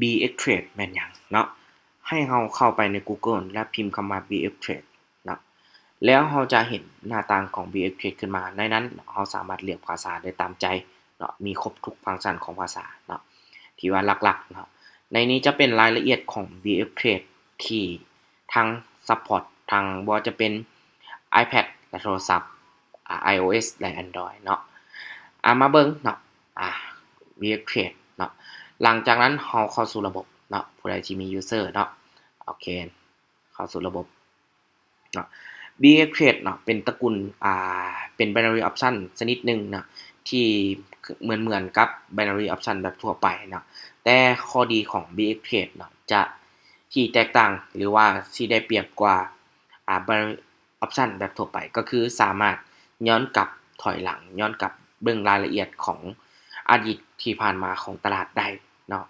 BX Trade แม่นยังเนาะให้เราเข้าไปใน Google และพิมพ์คำว่า BX Trade เนาะแล้วเราจะเห็นหน้าต่างของ BX Trade ขึ้นมา ในนั้นเราสามารถเลือกภาษาได้ตามใจเนาะมีครบทุกฟังก์ชันของภาษาเนาะที่ว่าหลักๆเนาะในนี้จะเป็นรายละเอียดของ BX Trade ที่ทาง support ทางว่าจะเป็น iPad และโทรศัพท์ iOS และ Android เนาะอ่ามาเบิ่งเนาะอ่า BX Trade เนาะ หลังจากนั้นเราเข้าสู่ระบบเนาะผู้ใดที่มี user เนาะโอเค เข้าสู่ระบบเนาะ BX Trade เนาะเป็นตระกูลอ่าเป็น binary option ชนิดหนึ่งเนาะที่เหมือนเหมือนกับ binary option แบบทั่วไปเนาะแต่ข้อดีของ BX Trade เนาะจะที่แตกต่างหรือว่าที่ได้เปรียบกว่าอ่า binary option แบบทั่วไปก็คือสามารถย้อนกลับถอยหลัง ย้อนกลับเบิ่งรายละเอียดของอดีตที่ผ่านมาของตลาดได้ เนาะ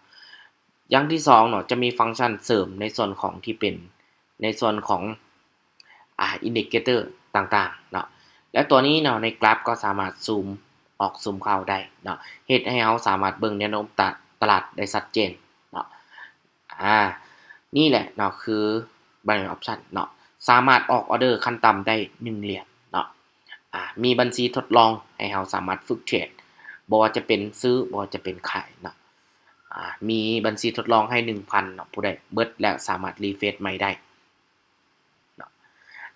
อย่างที่สองเนาะจะมีฟังก์ชันเสริมในส่วนของที่เป็นในส่วนของอ่าอินดิเคเตอร์ต่างๆเนาะและตัวนี้เนาะในกราฟก็สามารถซูมออกซูมเข้าได้เนาะเฮ็ดให้เราสามารถเบิ่งแนวโน้มตลาดได้ชัดเจนเนาะอ่านี่แหละเนาะคือ binary option เนาะสามารถออกออเดอร์ขั้นต่ำได้1เหรียญเนาะอ่ามีบัญชีทดลองให้เราสามารถฝึกเทรดบ่ว่าจะเป็นซื้อบ่ว่าจะเป็นขายเนาะ มีบัญชีทดลองให้ 1,000เนาะผู้ใดเบิดแล้วสามารถรีเฟรชใหม่ได้เนาะ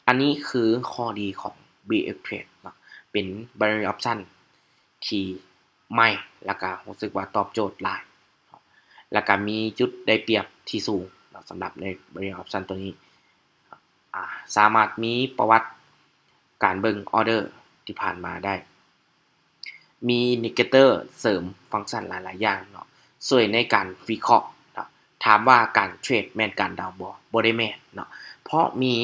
อันนี้คือข้อดีของ BX Trade เนาะเป็น binary option ที่ใหม่แล้วก็รู้สึกว่าตอบโจทย์หลายแล้วก็มีจุดได้เปรียบที่สูงสำหรับใน binary option ตัวนี้สามารถมีประวัติการเบิ่งออเดอร์ที่ผ่านมาได้ มีอินดิเคเตอร์เสริมฟังก์ชันหลาย ๆ อย่างเนาะ ช่วยในการวิเคราะห์เนาะถามว่าการเทรดแม่นการดาวบ่บ่ได้แม่นเนาะเพราะมี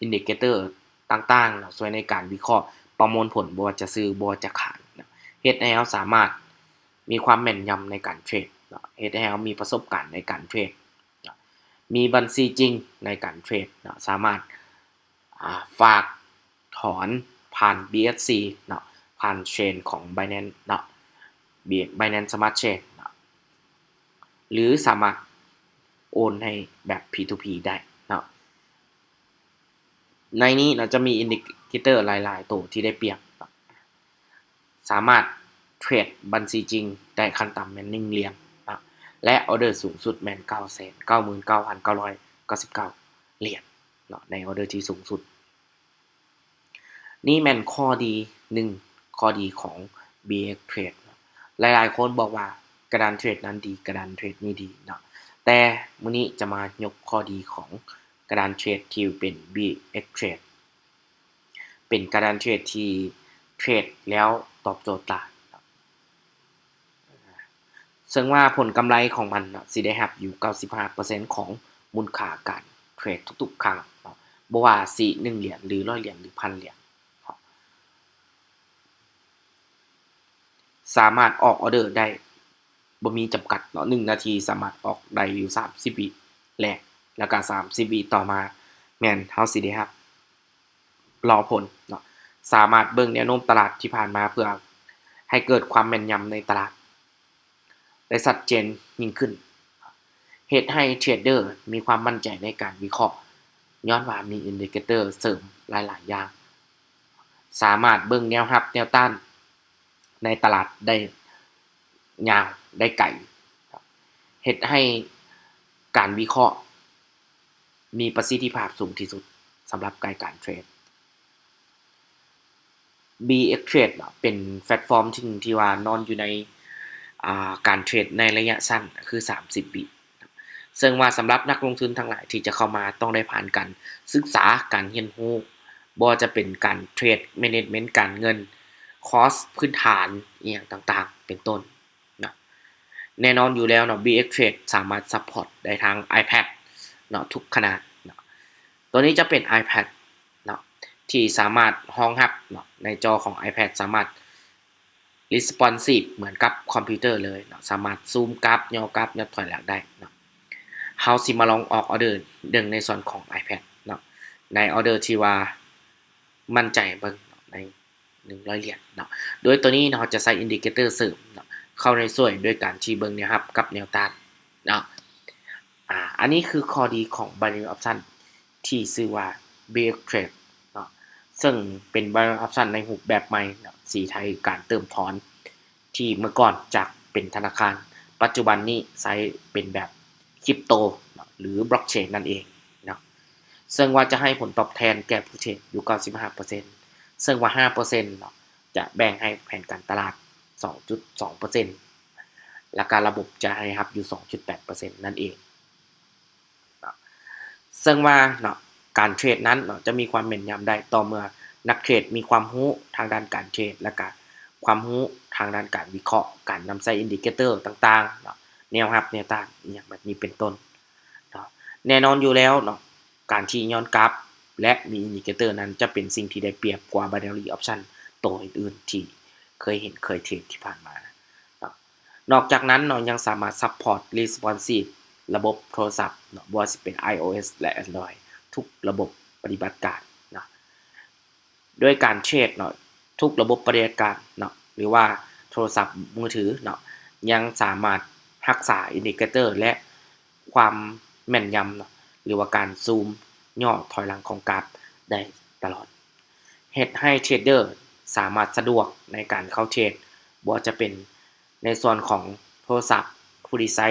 อินดิเคเตอร์ต่างๆเนาะช่วยในการวิเคราะห์ประมวลผลบ่ว่าจะซื้อบ่ว่าจะขายเนาะเฮ็ดให้เราสามารถมีความแม่นยำในการเทรดเนาะเฮ็ดให้เรามีประสบการณ์ในการเทรดมีบัญชีจริงในการเทรดเนาะสามารถฝากถอนผ่าน BSC เนาะผ่านเชนของ Binance เนาะ Binance Smart Chain เนาะ หรือสามารถโอนให้แบบ P2P ได้นะในนี้เราจะมีอินดิเคเตอร์หลายๆ ตัวที่ได้เปรียบ สามารถเทรดบัญชีจริงได้ขั้นต่ำแมนหนึ่งเหรียญและออเดอร์สูงสุดแม่น9 9 9 9 9 9เหรียญเนาะในออเดอร์ที่สูงสุด นี่แมนข้อดีหนึ่งข้อดีของ BX Trade หลายๆคนบอกว่า กระดานเทรดนั้นดี กระดานเทรดนี่ดีเนาะแต่มื้อนี้จะมายกข้อดีของกระดานเทรดที่เป็น BX Trade เป็นกระดานเทรดที่เทรดแล้วตอบโจทย์ตลาดซึ่งว่าผลกำไรของมันสิได้รับอยู่ 95%ของมูลค่าการเทรดทุกๆ ครั้งบว่าสิ1เหรียญหรือ100เหรียญหรือ1,000เหรียญสามารถออกออเดอร์ได้ บ่มีจำกัดเนาะ1นาทีสามารถออกได้อยู่30วิแรกแล้วก็30วิต่อมาแมนเฮาสิได้รับรอผลเนาะสามารถเบิ่งแนวโน้มตลาดที่ผ่านมาเพื่อให้เกิดความแม่นยำในตลาด ได้ชัดเจนยิ่งขึ้นเหตุให้เทรดเดอร์มีความมั่นใจในการวิเคราะห์ ย้อนว่ามีอินดิเคเตอร์เสริมหลาย ๆ อย่าง สามารถเบิ่งแนวรับแนวต้านในตลาดได้ ยาวได้ไกลเหตุให้การวิเคราะห์ มีประสิทธิภาพสูงที่สุดสำหรับการการเทรด BX Trade เป็นแพลตฟอร์มที่ที่ว่านอนอยู่ในการเทรดในระยะสั้นคือ 30 วิซึ่งว่าสำหรับนักลงทุนทั้งหลายที่จะเข้ามาต้องได้ผ่านการศึกษาการเรียนรู้บ่จะเป็นการเทรดแมネจเมนต์การเงิน คอสพื้นฐานอีหยังต่างๆ เป็นต้น แน่นอนอยู่แล้วเนาะ BX Trade สามารถซัพพอร์ตได้ทั้ง iPad เนาะทุกขนาดเนาะตัวนี้จะเป็น iPad เนาะที่สามารถรองรับเนาะในจอของ iPad สามารถ responsive เหมือนกับคอมพิวเตอร์เลยเนาะสามารถซูมกราฟย่อกราฟย่อถอยหลังได้เนาะเฮาสิมาลองออกออเดอร์ดึงในส่วนของ iPad เนาะในออเดอร์ที่ว่ามั่นใจเบิ่งใน100เหรียญเนาะโดยตัวนี้เราจะใส่อินดิเคเตอร์เสริม เข้าในส่วนด้วยการชี้เบิงแนวรับกับแนวต้านเนาะอ่าอันนี้คือข้อดีของ binary option ที่ชื่อว่า BX Trade เนาะซึ่งเป็น binary option ในรูปแบบใหม่สีไทยการเติมถอนที่เมื่อก่อนจากเป็นธนาคาร ปัจจุบันนี้ใช้เป็นแบบคริปโตหรือบล็อกเชนนั่นเองเนาะซึ่งว่าจะให้ผลตอบแทนแก่ผู้เทรดอยู่ 95%ซึ่งว่า 5%เนาะจะแบ่งให้แผนการตลาด 2.2%และการระบบจะให้รับอยู่ 2.8%นั่นเองเนะซึ่งว่าเนาะการเทรดนั้นเนาะจะมีความแม่นยำได้ต่อเมื่อนักเทรดมีความรู้ทางด้านการเทรด และก็ความรู้ทางด้านการวิเคราะห์ การนำใส่อินดิเคเตอร์ต่างๆเนาะแนวรับแนวต้านอย่างแบบนี้เป็นต้นเนาะแน่นอนอยู่แล้วเนาะการที่ย้อนกลับและมีอินดิเคเตอร์นั้นจะเป็นสิ่งที่ได้เปรียบกว่า binary option ตัวอื่นๆที่ เคยเห็นเคยเทรดที่ผ่านมานอกจากนั้นเนาะยังสามารถ support responsive ระบบโทรศัพท์เนาะว่าสิเป็น iOS และ Android ทุกระบบปฏิบัติการเนาะด้วยการเทรดเนาะทุกระบบปฏิบัติการเนาะหรือว่าโทรศัพท์มือถือเนาะยังสามารถรักษาอินดิเคเตอร์และความแม่นยำเนาะหรือว่าการซูมย่อถอยหลังของกราฟได้ตลอดเฮ็ดให้เทรดเดอร์ สามารถสะดวกในการเข้าเทรดบ่ว่าจะเป็นในส่วนของโทรศัพท์ผู้ที่ใช้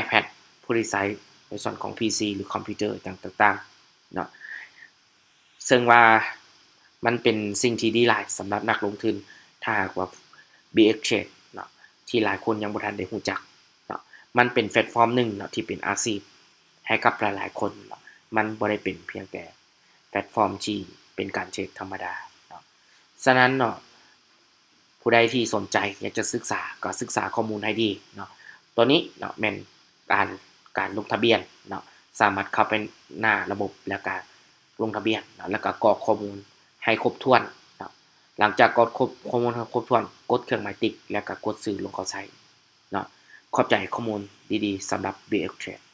iPad ผู้ที่ใช้ในส่วนของ PC หรือคอมพิวเตอร์ต่างๆเนาะซึ่งว่ามันเป็นสิ่งที่ดีหลายสำหรับนักลงทุน ถ้าหากว่า BX Trade เนาะที่หลายคนยังบ่ทันได้รู้จักเนาะมันเป็นแพลตฟอร์มหนึ่งเนาะที่เป็นอาชีพให้กับหลายๆคนเนาะมันบ่ได้เป็นเพียงแต่แพลตฟอร์มที่เป็นการเทรดธรรมดา ฉะนั้นเนาะผู้ใดที่สนใจอยากจะศึกษาก็ศึกษาข้อมูลให้ดีเนาะตัวนี้เนาะแม่นการการลงทะเบียนเนาะสามารถเข้าไปหน้าระบบแล้วก็ลงทะเบียนเนาะแล้วก็กรอกข้อมูลให้ครบถ้วนเนาะหลังจากกรอกครบข้อมูลให้ครบถ้วนกดเครื่องหมายติ๊กแล้วก็กดซื้อลงเข้าใช้เนาะขอบใจข้อมูลดีๆสำหรับ BX Trade